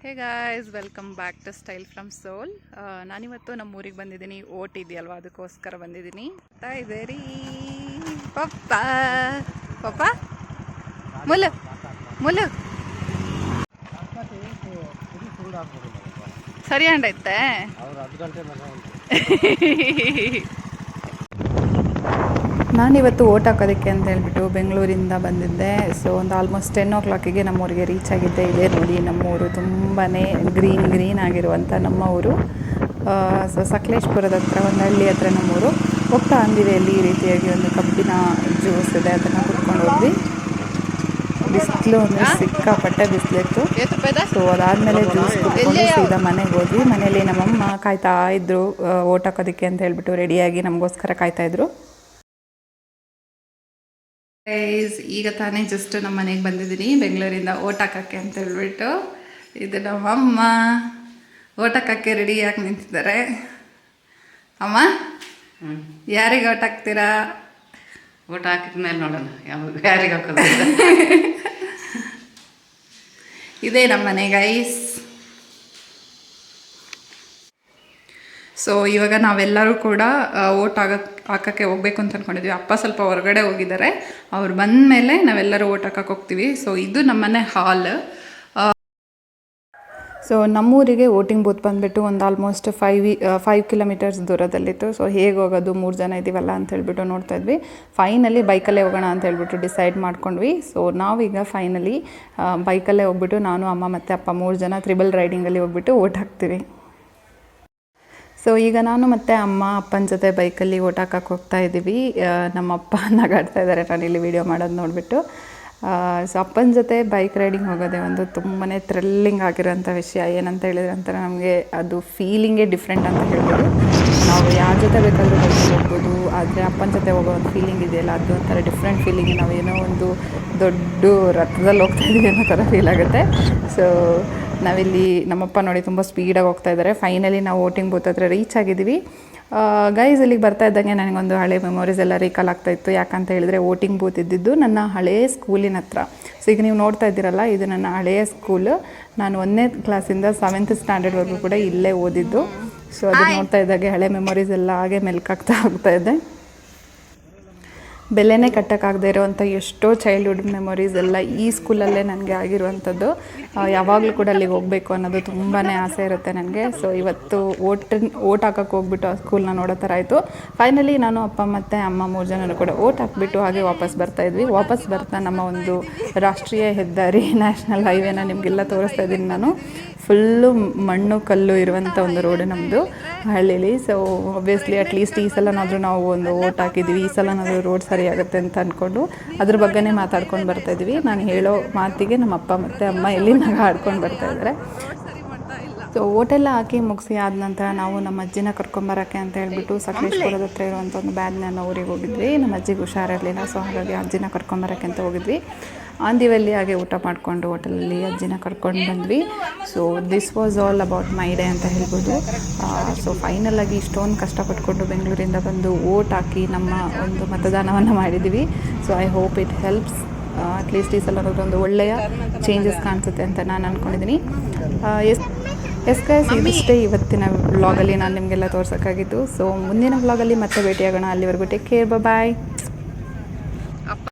Hey guys welcome back to style from soul ನಾನಿವತ್ತು ನಮ್ಮ ಊರಿಗೆ ಬಂದಿದ್ದೀನಿ. ಓಟ್ ಇದೆಯಲ್ವ? ಅದಕ್ಕೋಸ್ಕರ ಬಂದಿದ್ದೀನಿ. ಬರ್ತಾ ಇದೆ ರೀ ಪಪ್ಪ. ಪಪ್ಪ? ಮುಲು ಮುಲು ಸರಿ ಅಂಡೈತೆ ಅವ್ರು ಹತ್ತು ಗಂಟೆ ಮೇಲೆ ಉಂಟು ನಾನಿವತ್ತು ಓಟ್ ಹಾಕೋದಕ್ಕೆ ಅಂತ ಹೇಳ್ಬಿಟ್ಟು ಬೆಂಗಳೂರಿಂದ ಬಂದಿದ್ದೆ. ಸೊ ಒಂದು ಆಲ್ಮೋಸ್ಟ್ ಟೆನ್ ಓ ಕ್ಲಾಕಿಗೆ ನಮ್ಮೂರಿಗೆ ರೀಚ್ ಆಗಿದ್ದೆ. ಇದೇ ನೋಡಿ ನಮ್ಮೂರು ತುಂಬಾ ಗ್ರೀನ್ ಗ್ರೀನ್ ಆಗಿರುವಂಥ ನಮ್ಮ ಊರು ಸೊ ಸಕಲೇಶ್ಪುರದ ಹತ್ರ, ಒಂದು ಹಳ್ಳಿ ಹತ್ರ ನಮ್ಮೂರು. ಹೋಗ್ತಾ ಅಂದಿವೆಯಲ್ಲಿ ಈ ರೀತಿಯಾಗಿ ಒಂದು ಕಬ್ಬಿನ ಜ್ಯೂಸ್ ಇದೆ, ಅದನ್ನು ಕುತ್ಕೊಂಡು ಹೋದ್ವಿ. ಬಿಸಿಲು ಅಂದರೆ ಸಿಕ್ಕಾಪಟ್ಟೆ ಬಿಸಿಲಿತ್ತು. ಸೊ ಅದಾದಮೇಲೆ ಜ್ಯೂಸ್ ಕುತ್ಕೊಂಡು ಸೀದಾ ಮನೆಗೆ ಹೋದ್ವಿ. ಮನೇಲಿ ನಮ್ಮಮ್ಮ ಕಾಯ್ತಾ ಇದ್ದರು ಓಟ್ ಹಾಕೋದಕ್ಕೆ ಅಂತ ಹೇಳ್ಬಿಟ್ಟು ರೆಡಿಯಾಗಿ ನಮಗೋಸ್ಕರ ಕಾಯ್ತಾ ಇದ್ರು. ಗೈಸ್ ಈಗ ತಾನೇ ಜಸ್ಟ್ ನಮ್ಮ ಮನೆಗೆ ಬಂದಿದ್ದೀನಿ ಬೆಂಗಳೂರಿಂದ ಓಟ್ ಹಾಕಕ್ಕೆ ಅಂತ ಹೇಳ್ಬಿಟ್ಟು ಇದು ನಮ್ಮಮ್ಮ ಓಟ್ ರೆಡಿ ಆಗಿ ನಿಂತಿದ್ದಾರೆ? ಅಮ್ಮ ಯಾರಿಗೆ ಓಟ್ ಹಾಕ್ತೀರಾ? ಓಟ್ ಹಾಕಿದ ಮೇಲೆ ನೋಡೋಣ ಯಾವ ಯಾರಿಗೆ ಹಾಕೋದು ಇದೇ ನಮ್ಮ ಮನೆ ಗೈಸ್ ಸೊ ಇವಾಗ ನಾವೆಲ್ಲರೂ ಕೂಡ ಓಟ್ ಆಗಕ್ಕೆ ಹಾಕಕ್ಕೆ ಹೋಗ್ಬೇಕು ಅಂತ ಅನ್ಕೊಂಡಿದ್ವಿ. ಅಪ್ಪ ಸ್ವಲ್ಪ ಹೊರಗಡೆ ಹೋಗಿದ್ದಾರೆ. ಅವ್ರು ಬಂದ ಮೇಲೆ ನಾವೆಲ್ಲರೂ ಓಟ್ ಹಾಕಕ್ಕೆ ಹೋಗ್ತೀವಿ. ಸೊ ಇದು ನಮ್ಮನೆ ಹಾಲ್. ಸೊ ನಮ್ಮೂರಿಗೆ ವೋಟಿಂಗ್ ಬೂತ್ ಬಂದುಬಿಟ್ಟು ಒಂದು ಆಲ್ಮೋಸ್ಟ್ ಫೈವ್ ಫೈವ್ ಕಿಲೋಮೀಟರ್ಸ್ ದೂರದಲ್ಲಿತ್ತು. ಸೊ ಹೇಗೆ ಹೋಗೋದು, ಮೂರು ಜನ ಇದ್ದೀವಲ್ಲ ಅಂತ ಹೇಳ್ಬಿಟ್ಟು ನೋಡ್ತಾ ಇದ್ವಿ. ಫೈನಲಿ ಬೈಕಲ್ಲೇ ಹೋಗೋಣ ಅಂತ ಹೇಳ್ಬಿಟ್ಟು ಡಿಸೈಡ್ ಮಾಡ್ಕೊಂಡ್ವಿ. ಸೊ ನಾವೀಗ ಫೈನಲಿ ಬೈಕಲ್ಲೇ ಹೋಗ್ಬಿಟ್ಟು ನಾನು, ಅಮ್ಮ ಮತ್ತು ಅಪ್ಪ ಮೂರು ಜನ ತ್ರಿಬಲ್ ರೈಡಿಂಗಲ್ಲಿ ಹೋಗ್ಬಿಟ್ಟು ಓಟ್ ಹಾಕ್ತೀವಿ. ಸೊ ಈಗ ನಾನು ಮತ್ತು ಅಮ್ಮ, ಅಪ್ಪನ ಜೊತೆ ಬೈಕಲ್ಲಿ ಓಟಾಕಕ್ಕೆ ಹೋಗ್ತಾ ಇದ್ದೀವಿ. ನಮ್ಮ ಅಪ್ಪ ನಗಾಡ್ತಾ ಇದ್ದಾರೆ ನಾನು ಇಲ್ಲಿ ವಿಡಿಯೋ ಮಾಡೋದು ನೋಡಿಬಿಟ್ಟು. ಸೊ ಅಪ್ಪನ ಜೊತೆ ಬೈಕ್ ರೈಡಿಂಗ್ ಹೋಗೋದೆ ಒಂದು ತುಂಬಾ ಥ್ರಿಲ್ಲಿಂಗ್ ಆಗಿರೋಂಥ ವಿಷಯ. ಏನಂತ ಹೇಳಿದ್ರೆ ಅಂತಾರೆ ನಮಗೆ ಅದು ಫೀಲಿಂಗೇ ಡಿಫ್ರೆಂಟ್ ಅಂತ ಹೇಳ್ಬೋದು. ನಾವು ಯಾರ ಜೊತೆ ಬೇಕಾದರೂ ಬೈಕಲ್ಲಿ ಹೋಗ್ಬೋದು. ಆದರೆ ಅಪ್ಪನ ಜೊತೆ ಹೋಗೋ ಒಂದು ಫೀಲಿಂಗ್ ಇದೆಯಲ್ಲ, ಅದು ಒಂಥರ ಡಿಫ್ರೆಂಟ್ ಫೀಲಿಂಗ್ ನಾವು ಏನೋ ಒಂದು ದೊಡ್ಡ ರಥದಲ್ಲಿ ಹೋಗ್ತಾ ಇದ್ದೀವಿ ಅನ್ನೋ ಥರ ಫೀಲ್ ಆಗುತ್ತೆ. ಸೊ ನಾವಿಲ್ಲಿ ನಮ್ಮಪ್ಪ ನೋಡಿ ತುಂಬ ಸ್ಪೀಡಾಗಿ ಹೋಗ್ತಾ ಇದ್ದಾರೆ ಫೈನಲಿ ನಾವು ವೋಟಿಂಗ್ ಬೂತ್ ಹತ್ರ ರೀಚ್ ಆಗಿದ್ದೀವಿ. ಗೈಸ್ ಇಲ್ಲಿಗೆ ಬರ್ತಾ ಇದ್ದಂಗೆ ನನಗೊಂದು ಹಳೆ ಮೆಮೊರೀಸ್ ಎಲ್ಲ ರೀಕಾಲ್ ಆಗ್ತಾ ಇತ್ತು. ಯಾಕಂತ ಹೇಳಿದರೆ ವೋಟಿಂಗ್ ಬೂತ್ ಇದ್ದಿದ್ದು ನನ್ನ ಹಳೆಯ ಸ್ಕೂಲಿನ ಹತ್ರ. ಸೊ ಈಗ ನೀವು ನೋಡ್ತಾ ಇದ್ದೀರಲ್ಲ ಇದು ನನ್ನ ಹಳೆಯ ಸ್ಕೂಲ್ ನಾನು ಒಂದನೇ ಕ್ಲಾಸಿಂದ ಸೆವೆಂತ್ ಸ್ಟ್ಯಾಂಡರ್ಡ್ವರೆಗೂ ಕೂಡ ಇಲ್ಲೇ ಓದಿದ್ದು. ಸೊ ಅದು ನೋಡ್ತಾ ಇದ್ದಾಗೆ ಹಳೆ ಮೆಮೊರೀಸ್ ಎಲ್ಲ ಹಾಗೆ ಮೆಲ್ಕಾಗ್ತಾ ಹೋಗ್ತಾ ಇದೆ. ಬೆಲೆನೇ ಕಟ್ಟೋಕ್ಕಾಗದೇ ಇರೋವಂಥ ಎಷ್ಟೋ ಚೈಲ್ಡ್ಹುಡ್ ಮೆಮೊರೀಸ್ ಎಲ್ಲ ಈ ಸ್ಕೂಲಲ್ಲೇ ನನಗೆ ಆಗಿರುವಂಥದ್ದು. ಯಾವಾಗಲೂ ಕೂಡ ಅಲ್ಲಿಗೆ ಹೋಗಬೇಕು ಅನ್ನೋದು ತುಂಬಾ ಆಸೆ ಇರುತ್ತೆ ನನಗೆ. ಸೊ ಇವತ್ತು ಓಟ್ ಓಟ್ ಹಾಕಕ್ಕೆ ಹೋಗ್ಬಿಟ್ಟು ಆ ಸ್ಕೂಲ್ನ ನೋಡೋ ಥರ ಆಯಿತು. ಫೈನಲಿ ನಾನು ಅಪ್ಪ ಮತ್ತು ಅಮ್ಮ ಮೂರು ಜನರು ಕೂಡ ಓಟ್ ಹಾಕ್ಬಿಟ್ಟು ಹಾಗೆ ವಾಪಸ್ ಬರ್ತಾ ಇದ್ವಿ. ವಾಪಸ್ ಬರ್ತಾ ನಮ್ಮ ಒಂದು ರಾಷ್ಟ್ರೀಯ ಹೆದ್ದಾರಿ ನ್ಯಾಷನಲ್ ಹೈವೇನ ನಿಮಗೆಲ್ಲ ತೋರಿಸ್ತಾ ಇದ್ದೀನಿ ನಾನು. ಫುಲ್ಲು ಮಣ್ಣು, ಕಲ್ಲು ಇರುವಂಥ ಒಂದು ರೋಡು ನಮ್ಮದು ಹಳ್ಳಿಲಿ. ಸೊ ಒಬ್ವಿಯಸ್ಲಿ ಅಟ್ಲೀಸ್ಟ್ ಈ ಸಲನಾದರೂ ನಾವು ಒಂದು ಓಟ್ ಹಾಕಿದ್ದೀವಿ ಈ ಸಲನಾದರೂ ರೋಡ್ ಸರಿ ಆಗುತ್ತೆ ಅಂತ ಅಂದ್ಕೊಂಡು ಅದ್ರ ಬಗ್ಗೆನೇ ಮಾತಾಡ್ಕೊಂಡು ಬರ್ತಾ ಇದ್ವಿ. ನಾನು ಹೇಳೋ ಮಾತಿಗೆ ನಮ್ಮ ಅಪ್ಪ ಮತ್ತು ಅಮ್ಮ ಎಲ್ಲಿ ನಾವು ಆಡ್ಕೊಂಡು ಬರ್ತಾ ಇದ್ದಾರೆ. ಸೊ ಓಟೆಲ್ಲ ಹಾಕಿ ಮುಗಿಸಿ ಆದ ನಂತರ ನಾವು ನಮ್ಮ ಅಜ್ಜಿನ ಕರ್ಕೊಂಬರೋಕ್ಕೆ ಅಂತ ಹೇಳ್ಬಿಟ್ಟು ಸಕಲೇಶ್ವರದ ಹತ್ರ ಇರುವಂಥ ಒಂದು ಬ್ಯಾಗ್ನ ಊರಿಗೆ ಹೋಗಿದ್ವಿ. ನಮ್ಮ ಅಜ್ಜಿಗೆ ಹುಷಾರಿರಲಿಲ್ಲ ಸೊ ಹಾಗಾಗಿ ಅಜ್ಜಿನ ಕರ್ಕೊಂಬರೋಕ್ಕೆ ಅಂತ ಹೋಗಿದ್ವಿ. ಆಂದಿವಲ್ಲಿ ಹಾಗೆ ಊಟ ಮಾಡಿಕೊಂಡು ಹೋಟೆಲಲ್ಲಿ ಅಜ್ಜಿನ ಕರ್ಕೊಂಡು ಬಂದ್ವಿ. So this was all about my day ಅಂತ ಹೇಳ್ಬೋದು. ಸೊ ಫೈನಲಾಗಿ ಇಷ್ಟೊಂದು ಕಷ್ಟಪಟ್ಕೊಂಡು ಬೆಂಗಳೂರಿಂದ ಬಂದು ಓಟ್ ಹಾಕಿ ನಮ್ಮ ಒಂದು ಮತದಾನವನ್ನು ಮಾಡಿದ್ವಿ. So I hope it helps at least ಈ ಸಲ ಒಂದು ಒಳ್ಳೆಯ ಚೇಂಜಸ್ ಕಾಣಿಸುತ್ತೆ ಅಂತ ನಾನು ಅಂದ್ಕೊಂಡಿದ್ದೀನಿ ಎಸ್ ಎಸ್ ಗೈಸ್ ಇದಿಷ್ಟೇ ಇವತ್ತಿನ ವ್ಲಾಗಲ್ಲಿ ನಾನು ನಿಮಗೆಲ್ಲ ತೋರ್ಸೋಕ್ಕಾಗಿದ್ದು. ಸೊ ಮುಂದಿನ ವ್ಲಾಗಲ್ಲಿ ಮತ್ತೆ ಭೇಟಿಯಾಗೋಣ. ಅಲ್ಲಿವರೆಗೂ ಟೇಕ್ ಕೇರ್ ಬಾಯ್